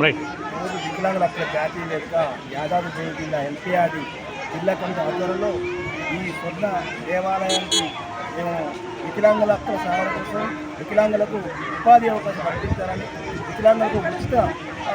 Right రోజు వికలాంగుల హక్కుల జాతీయ వేదిక యాదాద్రి జైలు జిల్లా ఎల్పిఆర్డి జిల్లా కమిటీ ఆధ్వర్యంలో ఈ స్వర్ణ దేవాలయానికి మేము వికలాంగుల హక్కుల సహాయం కోసం వికలాంగులకు ఉపాధి అవకాశం కల్పించాలని వికలాంగులకు ఉచిత ఆ,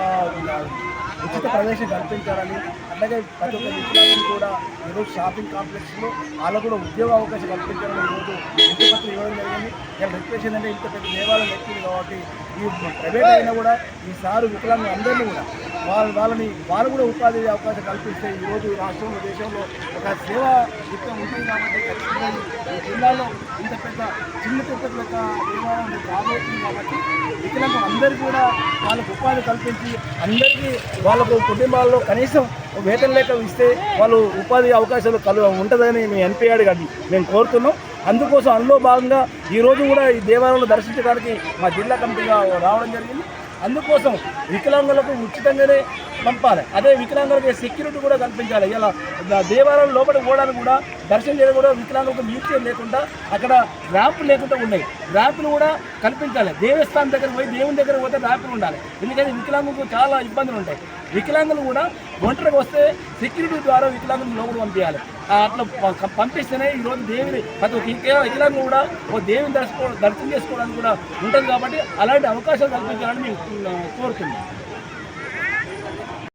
ఉచిత ప్రవేశం కల్పించాలని అలాగే ప్రతి ఒక్క విద్యార్థులు కూడా ఈరోజు షాపింగ్ కాంప్లెక్స్లో వాళ్ళకు కూడా ఉద్యోగ అవకాశం కల్పించాలని ఈరోజు ఇంటిపత్రులు ఇవ్వడం జరిగింది. ఇక్కడ రిక్వెస్ట్ ఏంటంటే ఇంత పెద్ద దేవాలయం ఎక్కింది కాబట్టి ఈ ప్రైవేట్ అయినా కూడా ఈసారి వికలాంగులు అందరినీ కూడా వాళ్ళ వాళ్ళని వాళ్ళు కూడా ఉపాధి అవకాశం కల్పిస్తే ఈరోజు రాష్ట్రంలో దేశంలో ఒక సేవా యుక్తం ఉంటుంది కాబట్టి ఖచ్చితంగా ఈ జిల్లాలో ఇంత పెద్ద చిన్న తిరుపతి యొక్క దేవాలయం రాబోతుంది కాబట్టి వికలాంగులు అందరికీ కూడా వాళ్ళకు ఉపాధి కల్పించి అందరికీ వాళ్ళకు కుటుంబాల్లో కనీసం వేతన లేక ఇస్తే వాళ్ళు ఉపాధి అవకాశాలు కలు ఉంటుందని మేము ఎన్పిఆర్ గారిని మేము కోరుతున్నాం. అందుకోసం అందులో భాగంగా ఈరోజు కూడా ఈ దేవాలయంలో దర్శించడానికి మా జిల్లా కమిటీగా రావడం జరిగింది. అందుకోసం వికలాంగులకు ఉచితంగానే పంపాలి. అదే వికలాంగులకి సెక్యూరిటీ కూడా కల్పించాలి. ఇలా దేవాలయం లోపల పోవడానికి కూడా దర్శనం చేయడం కూడా వికలాంగులకు మ్యూజియం లేకుండా అక్కడ ర్యాంపులు లేకుండా ఉన్నాయి. ర్యాంపులు కూడా కల్పించాలి. దేవస్థానం దగ్గర పోయి దేవుని దగ్గర పోతే ర్యాంపులు ఉండాలి. ఎందుకంటే వికలాంగులకు చాలా ఇబ్బందులు ఉంటాయి. వికలాంగులు కూడా ఒంటరికి వస్తే సెక్యూరిటీ ద్వారా వికలాంగులు లోపల పంపించాలి. అట్లా పంపిస్తేనే ఈరోజు దేవుని ప్రతి ఒక్క వికలాంగులు కూడా ఓ దేవుని దర్శనం దర్శనం చేసుకోవడానికి కూడా ఉంటుంది కాబట్టి అలాంటి అవకాశాలు కల్పించాలని మేము కోరుతున్నాం.